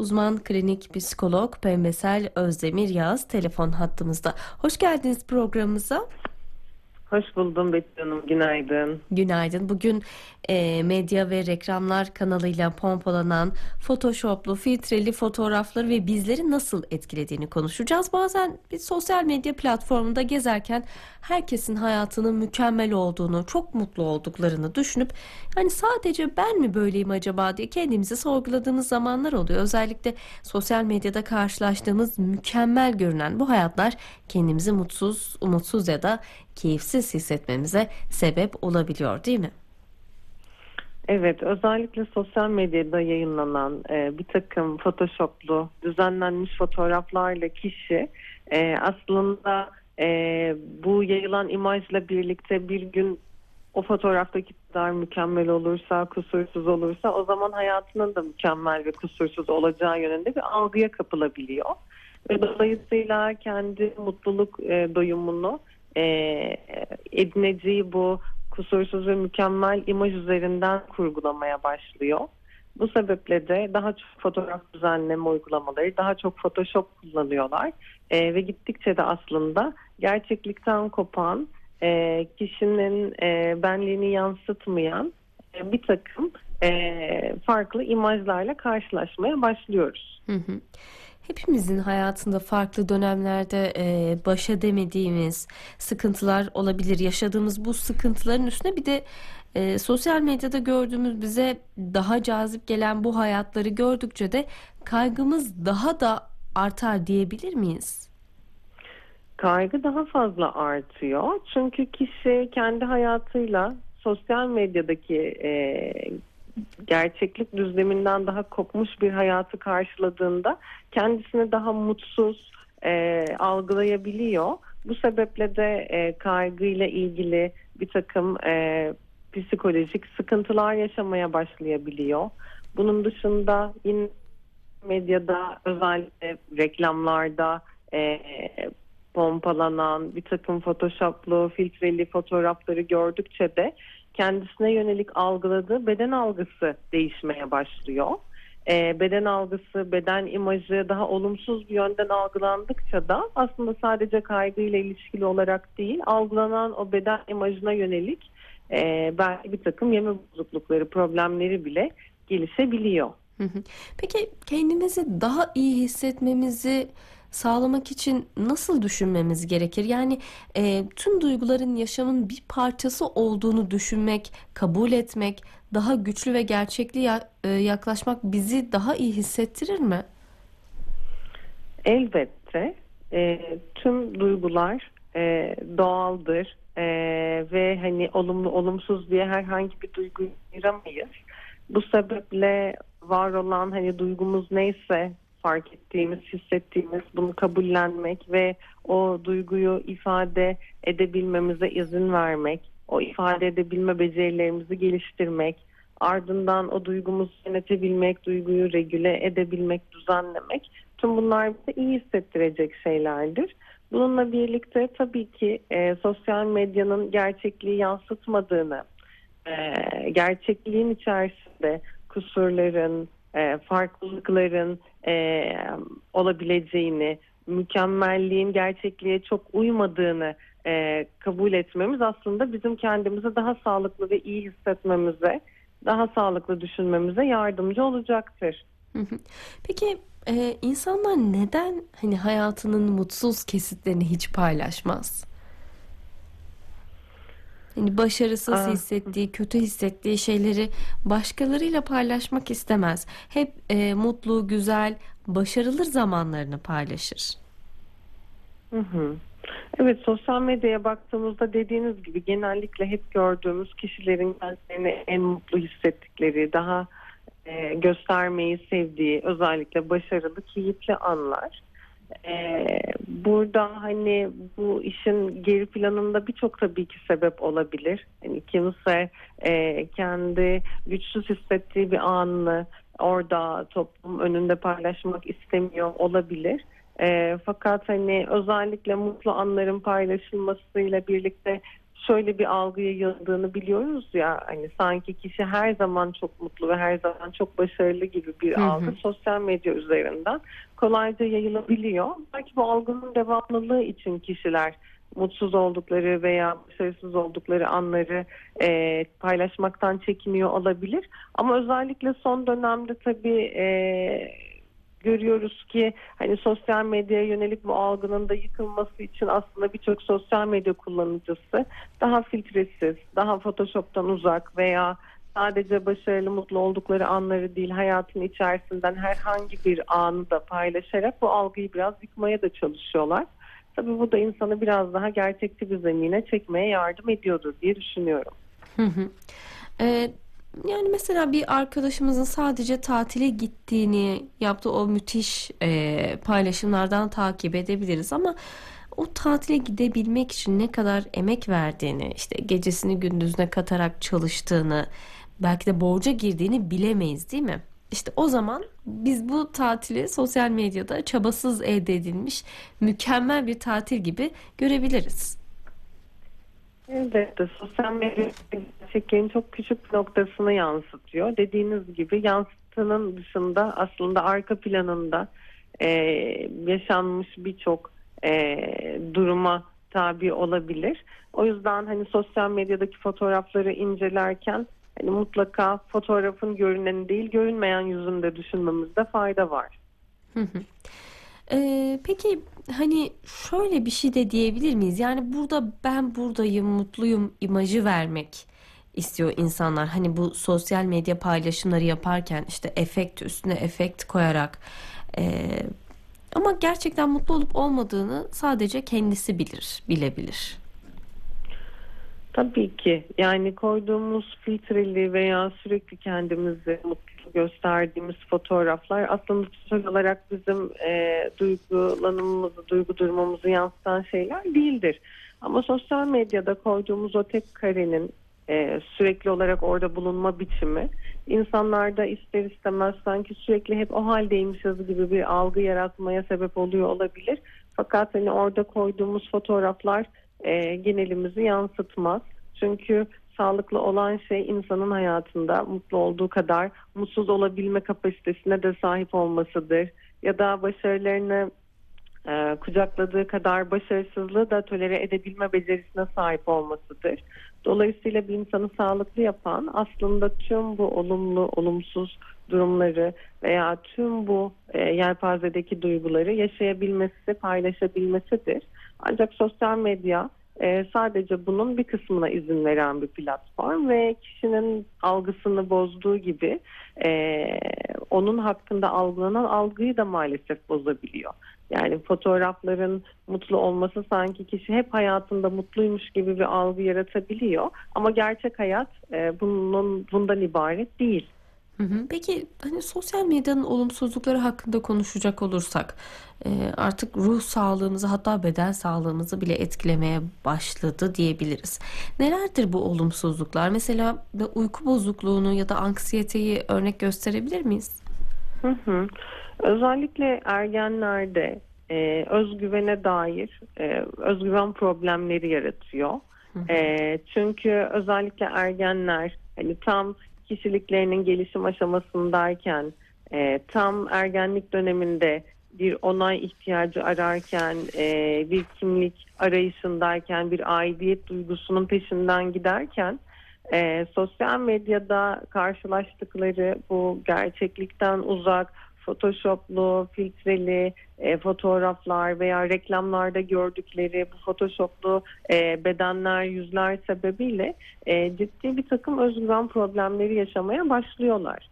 Uzman klinik psikolog Pembesel Özdemir Yağız telefon hattımızda. Hoş geldiniz programımıza. Hoş buldum Betty Hanım. Günaydın. Günaydın. Bugün e, medya ve reklamlar kanalıyla pompalanan photoshoplu, filtreli fotoğrafları ve bizleri nasıl etkilediğini konuşacağız. Bazen bir sosyal medya platformunda gezerken herkesin hayatının mükemmel olduğunu, çok mutlu olduklarını düşünüp hani sadece ben mi böyleyim acaba diye kendimizi sorguladığımız zamanlar oluyor. Özellikle sosyal medyada karşılaştığımız mükemmel görünen bu hayatlar kendimizi mutsuz, umutsuz ya da keyifsiz hissetmemize sebep olabiliyor değil mi? Evet, özellikle sosyal medyada yayınlanan e, bir takım photoshoplu, düzenlenmiş fotoğraflarla kişi e, aslında e, bu yayılan imajla birlikte bir gün o fotoğraftaki kadar mükemmel olursa, kusursuz olursa o zaman hayatının da mükemmel ve kusursuz olacağı yönünde bir algıya kapılabiliyor. Ve dolayısıyla kendi mutluluk e, doyumunu e, edineceği bu kusursuz ve mükemmel imaj üzerinden kurgulamaya başlıyor. Bu sebeple de daha çok fotoğraf düzenleme uygulamaları, daha çok Photoshop kullanıyorlar E, ve gittikçe de aslında gerçeklikten kopan, e, kişinin e, benliğini yansıtmayan e, bir takım e, farklı imajlarla karşılaşmaya başlıyoruz. Hı hı. Hepimizin hayatında farklı dönemlerde e, baş edemediğimiz sıkıntılar olabilir. Yaşadığımız bu sıkıntıların üstüne bir de e, sosyal medyada gördüğümüz bize daha cazip gelen bu hayatları gördükçe de kaygımız daha da artar diyebilir miyiz? Kaygı daha fazla artıyor. Çünkü kişi kendi hayatıyla sosyal medyadaki e, gerçeklik düzleminden daha kopmuş bir hayatı karşıladığında kendisini daha mutsuz e, algılayabiliyor. Bu sebeple de e, kaygıyla ilgili bir takım e, psikolojik sıkıntılar yaşamaya başlayabiliyor. Bunun dışında yine medyada özellikle reklamlarda e, pompalanan bir takım photoshoplu, filtreli fotoğrafları gördükçe de kendisine yönelik algıladığı beden algısı değişmeye başlıyor. E, beden algısı, beden imajı daha olumsuz bir yönden algılandıkça da aslında sadece kaygıyla ilişkili olarak değil, algılanan o beden imajına yönelik e, belki bir takım yeme bozuklukları, problemleri bile gelişebiliyor. Peki kendimizi daha iyi hissetmemizi sağlamak için nasıl düşünmemiz gerekir? Yani e, tüm duyguların yaşamın bir parçası olduğunu düşünmek, kabul etmek, daha güçlü ve gerçekli ya- e, yaklaşmak bizi daha iyi hissettirir mi? Elbette e, tüm duygular e, doğaldır e, ve hani olumlu olumsuz diye herhangi bir duyguyu ayıramayız. Bu sebeple var olan hani duygumuz neyse fark ettiğimiz, hissettiğimiz bunu kabullenmek ve o duyguyu ifade edebilmemize izin vermek, o ifade edebilme becerilerimizi geliştirmek, ardından o duygumuzu yönetebilmek, duyguyu regüle edebilmek, düzenlemek tüm bunlar bize iyi hissettirecek şeylerdir. Bununla birlikte tabii ki e, sosyal medyanın gerçekliği yansıtmadığını, e, gerçekliğin içerisinde kusurların, e, farklılıkların e, olabileceğini, mükemmelliğin gerçekliğe çok uymadığını e, kabul etmemiz aslında bizim kendimizi daha sağlıklı ve iyi hissetmemize, daha sağlıklı düşünmemize yardımcı olacaktır. Peki insanlar neden hani hayatının mutsuz kesitlerini hiç paylaşmaz? Hani başarısız Aa. hissettiği, kötü hissettiği şeyleri başkalarıyla paylaşmak istemez. Hep e, mutlu, güzel, başarılı zamanlarını paylaşır. Hı hı. Evet sosyal medyaya baktığımızda dediğiniz gibi genellikle hep gördüğümüz kişilerin kendilerini en mutlu hissettikleri, daha e, göstermeyi sevdiği özellikle başarılı, keyifli anlar. E, burada hani bu işin geri planında birçok tabii ki sebep olabilir. Hani kimse e, kendi güçsüz hissettiği bir anını orada toplum önünde paylaşmak istemiyor olabilir. E, fakat hani özellikle mutlu anların paylaşılmasıyla birlikte şöyle bir algı yayıldığını biliyoruz ya hani sanki kişi her zaman çok mutlu ve her zaman çok başarılı gibi bir Hı hı. algı sosyal medya üzerinden kolayca yayılabiliyor. Belki bu algının devamlılığı için kişiler mutsuz oldukları veya başarısız oldukları anları e, paylaşmaktan çekiniyor olabilir. Ama özellikle son dönemde tabii e, görüyoruz ki hani sosyal medyaya yönelik bu algının da yıkılması için aslında birçok sosyal medya kullanıcısı daha filtresiz, daha Photoshop'tan uzak veya sadece başarılı mutlu oldukları anları değil hayatın içerisinden herhangi bir anı da paylaşarak bu algıyı biraz yıkmaya da çalışıyorlar. Tabii bu da insanı biraz daha gerçekçi bir zemine çekmeye yardım ediyordur diye düşünüyorum. Hı hı. Ee, yani mesela bir arkadaşımızın sadece tatile gittiğini yaptığı o müthiş e, paylaşımlardan takip edebiliriz ama o tatile gidebilmek için ne kadar emek verdiğini, işte gecesini gündüzüne katarak çalıştığını, belki de borca girdiğini bilemeyiz, değil mi? İşte o zaman biz bu tatili sosyal medyada çabasız elde edilmiş mükemmel bir tatil gibi görebiliriz. Elbette sosyal medya gerçekliğin çok küçük noktasını yansıtıyor. Dediğiniz gibi yansıtının dışında aslında arka planında e, yaşanmış birçok e, duruma tabi olabilir. O yüzden hani sosyal medyadaki fotoğrafları incelerken hani mutlaka fotoğrafın görünen değil görünmeyen yüzünü de düşünmemizde fayda var. Hı hı. Ee, peki hani şöyle bir şey de diyebilir miyiz? Yani burada ben buradayım, mutluyum imajı vermek istiyor insanlar. Hani bu sosyal medya paylaşımları yaparken işte efekt üstüne efekt koyarak ee, ama gerçekten mutlu olup olmadığını sadece kendisi bilir, bilebilir. Tabii ki yani koyduğumuz filtreli veya sürekli kendimizi mutlu gösterdiğimiz fotoğraflar aslında tutsal olarak bizim e, duygulanımımızı, duygu durumumuzu yansıtan şeyler değildir. Ama sosyal medyada koyduğumuz o tek karenin e, sürekli olarak orada bulunma biçimi insanlarda ister istemez sanki sürekli hep o haldeymişiz gibi bir algı yaratmaya sebep oluyor olabilir. Fakat hani orada koyduğumuz fotoğraflar e, genelimizi yansıtmaz. Çünkü sağlıklı olan şey insanın hayatında mutlu olduğu kadar mutsuz olabilme kapasitesine de sahip olmasıdır. Ya da başarılarını e, kucakladığı kadar başarısızlığı da tolere edebilme becerisine sahip olmasıdır. Dolayısıyla bir insanı sağlıklı yapan aslında tüm bu olumlu, olumsuz durumları veya tüm bu e, yelpazedeki duyguları yaşayabilmesi, paylaşabilmesidir. Ancak sosyal medya e, sadece bunun bir kısmına izin veren bir platform ve kişinin algısını bozduğu gibi e, onun hakkında algılanan algıyı da maalesef bozabiliyor. Yani fotoğrafların mutlu olması sanki kişi hep hayatında mutluymuş gibi bir algı yaratabiliyor. Ama gerçek hayat e, bunun bundan ibaret değil. Hı hı. Peki hani sosyal medyanın olumsuzlukları hakkında konuşacak olursak e, artık ruh sağlığımızı hatta beden sağlığımızı bile etkilemeye başladı diyebiliriz. Nelerdir bu olumsuzluklar? Mesela uyku bozukluğunu ya da anksiyeteyi örnek gösterebilir miyiz? Hı hı. Özellikle ergenlerde e, özgüvene dair e, özgüven problemleri yaratıyor. E, çünkü özellikle ergenler hani tam kişiliklerinin gelişim aşamasındayken e, tam ergenlik döneminde bir onay ihtiyacı ararken e, bir kimlik arayışındayken bir aidiyet duygusunun peşinden giderken e, sosyal medyada karşılaştıkları bu gerçeklikten uzak photoshoplu, filtreli e, fotoğraflar veya reklamlarda gördükleri bu photoshoplu e, bedenler, yüzler sebebiyle e, ciddi bir takım özgüven problemleri yaşamaya başlıyorlar.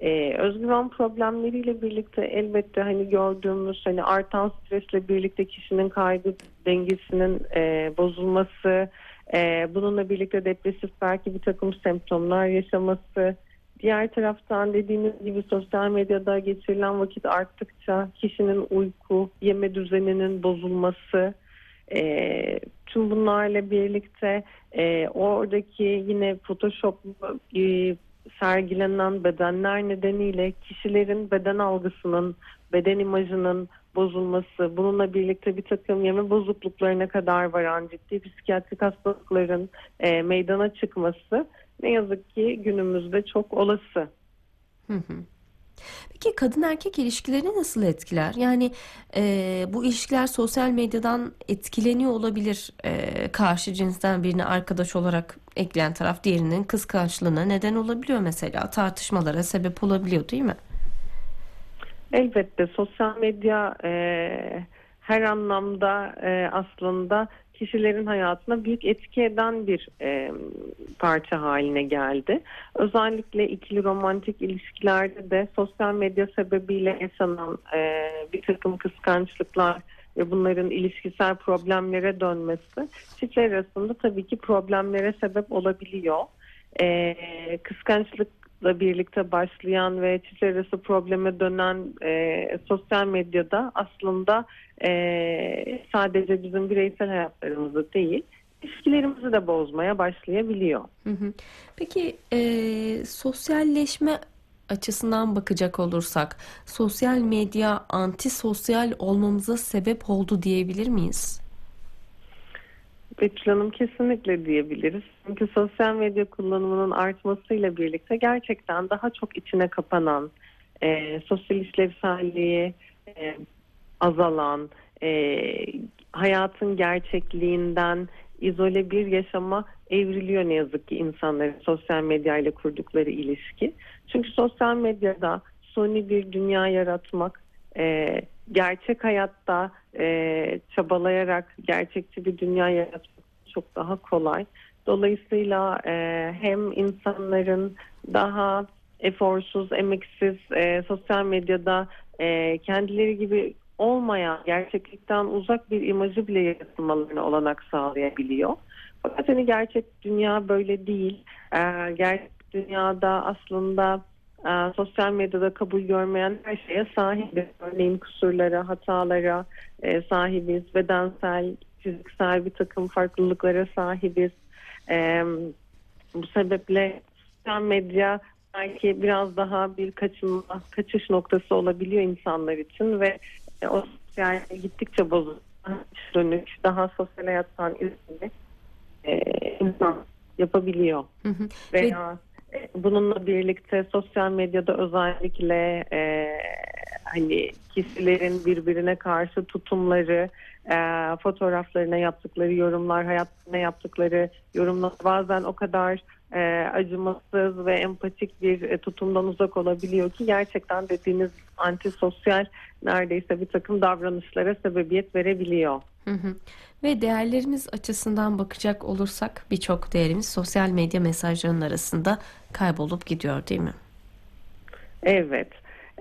E, özgüven problemleriyle birlikte elbette hani gördüğümüz hani artan stresle birlikte kişinin kaygı dengesinin e, bozulması, e, bununla birlikte depresif belki bir takım semptomlar yaşaması, Diğer taraftan dediğiniz gibi sosyal medyada geçirilen vakit arttıkça kişinin uyku, yeme düzeninin bozulması, e, tüm bunlarla birlikte e, oradaki yine Photoshop e, sergilenen bedenler nedeniyle kişilerin beden algısının, beden imajının bozulması, bununla birlikte bir takım yeme bozukluklarına kadar varan ciddi psikiyatrik hastalıkların e, meydana çıkması ne yazık ki günümüzde çok olası. Hı hı. Peki kadın erkek ilişkilerini nasıl etkiler? Yani e, bu ilişkiler sosyal medyadan etkileniyor olabilir. E, karşı cinsten birini arkadaş olarak ekleyen taraf diğerinin kıskançlığına neden olabiliyor mesela. Tartışmalara sebep olabiliyor değil mi? Elbette sosyal medya e, her anlamda e, aslında kişilerin hayatına büyük etki eden bir e, parça haline geldi. Özellikle ikili romantik ilişkilerde de sosyal medya sebebiyle yaşanan e, bir takım kıskançlıklar ve bunların ilişkisel problemlere dönmesi çiftler arasında tabii ki problemlere sebep olabiliyor. E, kıskançlıkla birlikte başlayan ve çiftler arası probleme dönen e, sosyal medyada aslında e, sadece bizim bireysel hayatlarımızı değil ilişkilerimizi de bozmaya başlayabiliyor. Hı hı. Peki e, sosyalleşme açısından bakacak olursak sosyal medya antisosyal olmamıza sebep oldu diyebilir miyiz? Betül Hanım kesinlikle diyebiliriz. Çünkü sosyal medya kullanımının artmasıyla birlikte gerçekten daha çok içine kapanan, e, sosyal işlevselliği e, azalan, e, hayatın gerçekliğinden izole bir yaşama evriliyor ne yazık ki insanların sosyal medya ile kurdukları ilişki. Çünkü sosyal medyada suni bir dünya yaratmak, e, gerçek hayatta e, çabalayarak gerçekçi bir dünya yaratmak çok daha kolay. Dolayısıyla e, hem insanların daha eforsuz, emeksiz e, sosyal medyada e, kendileri gibi olmayan, gerçeklikten uzak bir imajı bile yaratılmalarına olanak sağlayabiliyor. Fakat hani gerçek dünya böyle değil. E, gerçek dünyada aslında e, sosyal medyada kabul görmeyen her şeye sahibiz. Örneğin kusurlara, hatalara e, sahibiz. Bedensel, fiziksel bir takım farklılıklara sahibiz. E, bu sebeple sosyal medya belki biraz daha bir kaçınma, kaçış noktası olabiliyor insanlar için ve e, o yani gittikçe bozuluyor. Dönük, daha sosyal hayattan izini e, insan yapabiliyor. Hı hı. Veya e, bununla birlikte sosyal medyada özellikle e, hani kişilerin birbirine karşı tutumları, e, fotoğraflarına yaptıkları yorumlar, hayatlarına yaptıkları yorumlar bazen o kadar e, acımasız ve empatik bir e, tutumdan uzak olabiliyor ki gerçekten dediğiniz antisosyal neredeyse bir takım davranışlara sebebiyet verebiliyor. Hı hı. Ve değerlerimiz açısından bakacak olursak birçok değerimiz sosyal medya mesajlarının arasında kaybolup gidiyor değil mi? Evet.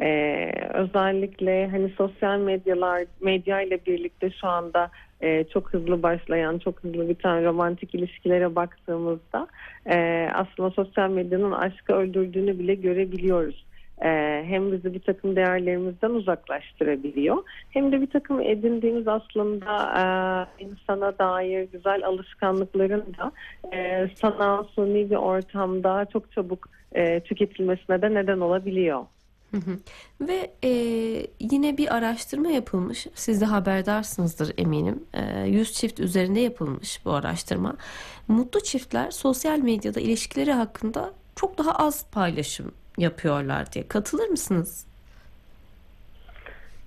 Ee, özellikle hani sosyal medyalar medya ile birlikte şu anda e, çok hızlı başlayan, çok hızlı biten romantik ilişkilere baktığımızda e, aslında sosyal medyanın aşkı öldürdüğünü bile görebiliyoruz. E, hem bizi bir takım değerlerimizden uzaklaştırabiliyor hem de bir takım edindiğimiz aslında e, insana dair güzel alışkanlıkların da e, sanal suni bir ortamda çok çabuk e, tüketilmesine de neden olabiliyor. Ve e, yine bir araştırma yapılmış. Siz de haberdarsınızdır eminim. E, 100 çift üzerinde yapılmış bu araştırma. Mutlu çiftler sosyal medyada ilişkileri hakkında çok daha az paylaşım yapıyorlar diye. Katılır mısınız?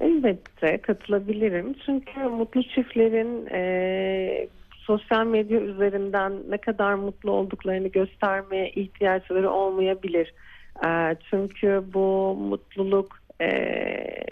Elbette katılabilirim. Çünkü mutlu çiftlerin e, sosyal medya üzerinden ne kadar mutlu olduklarını göstermeye ihtiyaçları olmayabilir. E, çünkü bu mutluluk e,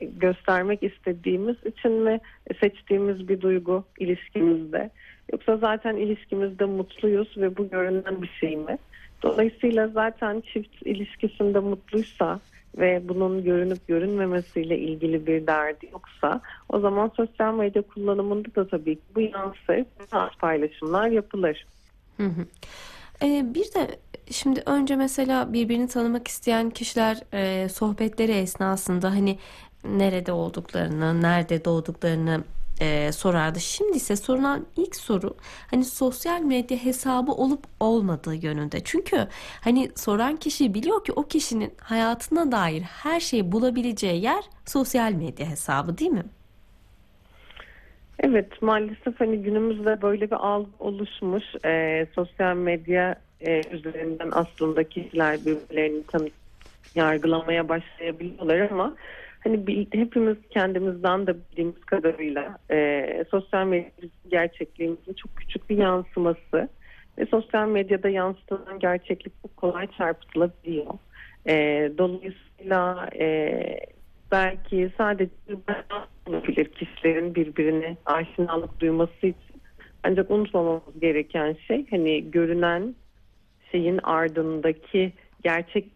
göstermek istediğimiz için mi seçtiğimiz bir duygu ilişkimizde? Yoksa zaten ilişkimizde mutluyuz ve bu görünen bir şey mi? Dolayısıyla zaten çift ilişkisinde mutluysa ve bunun görünüp görünmemesiyle ilgili bir derdi yoksa o zaman sosyal medya kullanımında da tabii ki bu yansır, paylaşımlar yapılır. Hı hı. E, bir de şimdi önce mesela birbirini tanımak isteyen kişiler e, sohbetleri esnasında hani nerede olduklarını, nerede doğduklarını e, sorardı. Şimdi ise sorulan ilk soru hani sosyal medya hesabı olup olmadığı yönünde. Çünkü hani soran kişi biliyor ki o kişinin hayatına dair her şeyi bulabileceği yer sosyal medya hesabı değil mi? Evet maalesef hani günümüzde böyle bir algı oluşmuş. Ee, sosyal medya e, üzerinden aslında kişiler birbirlerini tanı yargılamaya başlayabiliyorlar ama hani bil- hepimiz kendimizden de bildiğimiz kadarıyla e, sosyal medya gerçekliğimizin çok küçük bir yansıması ve sosyal medyada yansıtılan gerçeklik çok kolay çarpıtılabiliyor. E, dolayısıyla e, belki sadece olabilir kişilerin birbirine aşinalık duyması için. Ancak unutmamamız gereken şey hani görünen şeyin ardındaki gerçek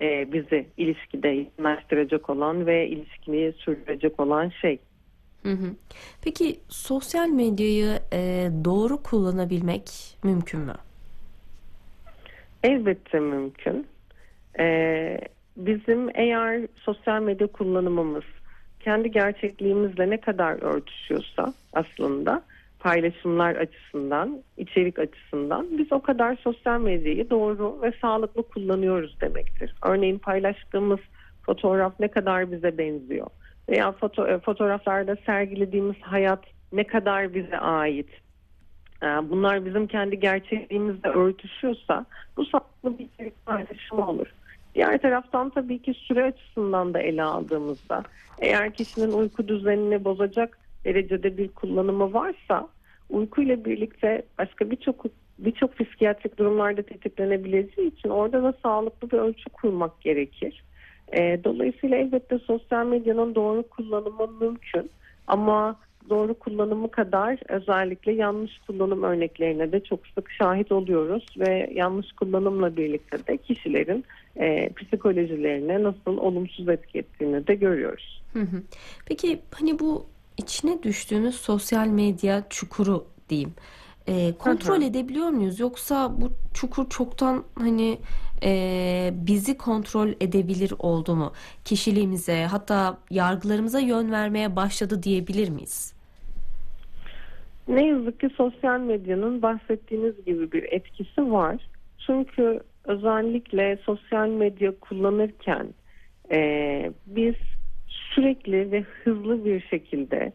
e, bizi ilişkide yakınlaştıracak olan ve ilişkini sürdürecek olan şey. Hı hı. Peki sosyal medyayı e, doğru kullanabilmek mümkün mü? Elbette mümkün. Ee, bizim eğer sosyal medya kullanımımız kendi gerçekliğimizle ne kadar örtüşüyorsa aslında paylaşımlar açısından, içerik açısından biz o kadar sosyal medyayı doğru ve sağlıklı kullanıyoruz demektir. Örneğin paylaştığımız fotoğraf ne kadar bize benziyor veya foto, e, fotoğraflarda sergilediğimiz hayat ne kadar bize ait. Ee, Bunlar bizim kendi gerçekliğimizle örtüşüyorsa bu sağlıklı bir içerik paylaşımı olur. Diğer taraftan tabii ki süre açısından da ele aldığımızda eğer kişinin uyku düzenini bozacak derecede bir kullanımı varsa uykuyla birlikte başka birçok birçok psikiyatrik durumlarda tetiklenebileceği için orada da sağlıklı bir ölçü kurmak gerekir. Ee, dolayısıyla elbette sosyal medyanın doğru kullanımı mümkün ama doğru kullanımı kadar özellikle yanlış kullanım örneklerine de çok sık şahit oluyoruz ve yanlış kullanımla birlikte de kişilerin e, psikolojilerine nasıl olumsuz etki ettiğini de görüyoruz. Peki hani bu içine düştüğümüz sosyal medya çukuru diyeyim. e, kontrol edebiliyor muyuz? Yoksa bu çukur çoktan hani e, bizi kontrol edebilir oldu mu? Kişiliğimize hatta yargılarımıza yön vermeye başladı diyebilir miyiz? Ne yazık ki sosyal medyanın bahsettiğiniz gibi bir etkisi var. Çünkü özellikle sosyal medya kullanırken e, biz sürekli ve hızlı bir şekilde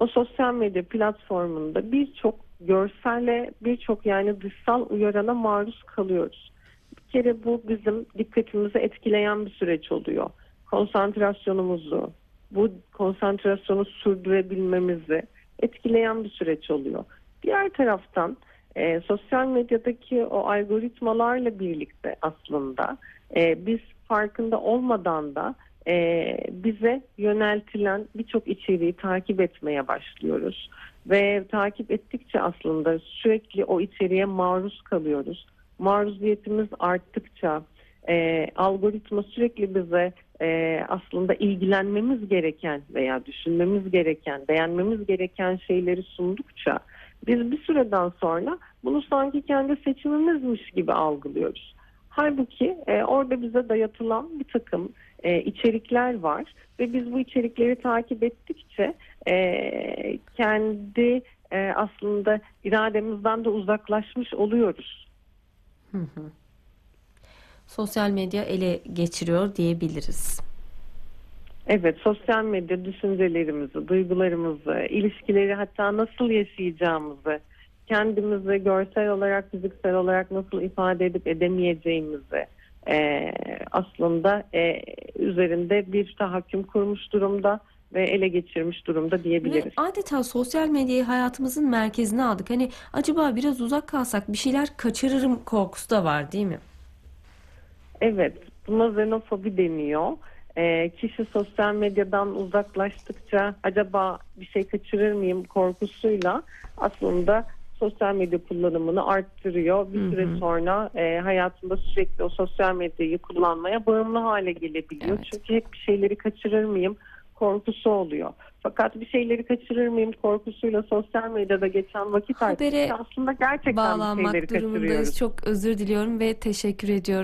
o sosyal medya platformunda birçok görselle birçok yani dışsal uyarana maruz kalıyoruz. Bir kere bu bizim dikkatimizi etkileyen bir süreç oluyor. Konsantrasyonumuzu, bu konsantrasyonu sürdürebilmemizi etkileyen bir süreç oluyor. Diğer taraftan e, sosyal medyadaki o algoritmalarla birlikte aslında e, biz farkında olmadan da e, bize yöneltilen birçok içeriği takip etmeye başlıyoruz. Ve takip ettikçe aslında sürekli o içeriğe maruz kalıyoruz. Maruziyetimiz arttıkça e, algoritma sürekli bize e, aslında ilgilenmemiz gereken veya düşünmemiz gereken, beğenmemiz gereken şeyleri sundukça biz bir süreden sonra bunu sanki kendi seçimimizmiş gibi algılıyoruz. Halbuki e, orada bize dayatılan bir takım e, içerikler var ve biz bu içerikleri takip ettikçe e, kendi e, aslında irademizden de uzaklaşmış oluyoruz. Hı hı. Sosyal medya ele geçiriyor diyebiliriz. Evet, sosyal medya düşüncelerimizi, duygularımızı, ilişkileri hatta nasıl yaşayacağımızı, kendimizi görsel olarak, fiziksel olarak nasıl ifade edip edemeyeceğimizi e, aslında e, üzerinde bir tahakküm kurmuş durumda ve ele geçirmiş durumda Ve diyebiliriz. adeta sosyal medyayı hayatımızın merkezine aldık. Hani acaba biraz uzak kalsak bir şeyler kaçırırım korkusu da var değil mi? Evet, buna xenofobi deniyor. Ee, kişi sosyal medyadan uzaklaştıkça acaba bir şey kaçırır mıyım korkusuyla aslında sosyal medya kullanımını arttırıyor. Bir Hı süre sonra e, hayatında sürekli o sosyal medyayı kullanmaya bağımlı hale gelebiliyor. Evet. Çünkü hep bir şeyleri kaçırır mıyım korkusu oluyor. Fakat bir şeyleri kaçırır mıyım korkusuyla sosyal medyada geçen vakit Habere aslında gerçekten bir şeyleri durumundayız. kaçırıyoruz. Çok özür diliyorum ve teşekkür ediyorum.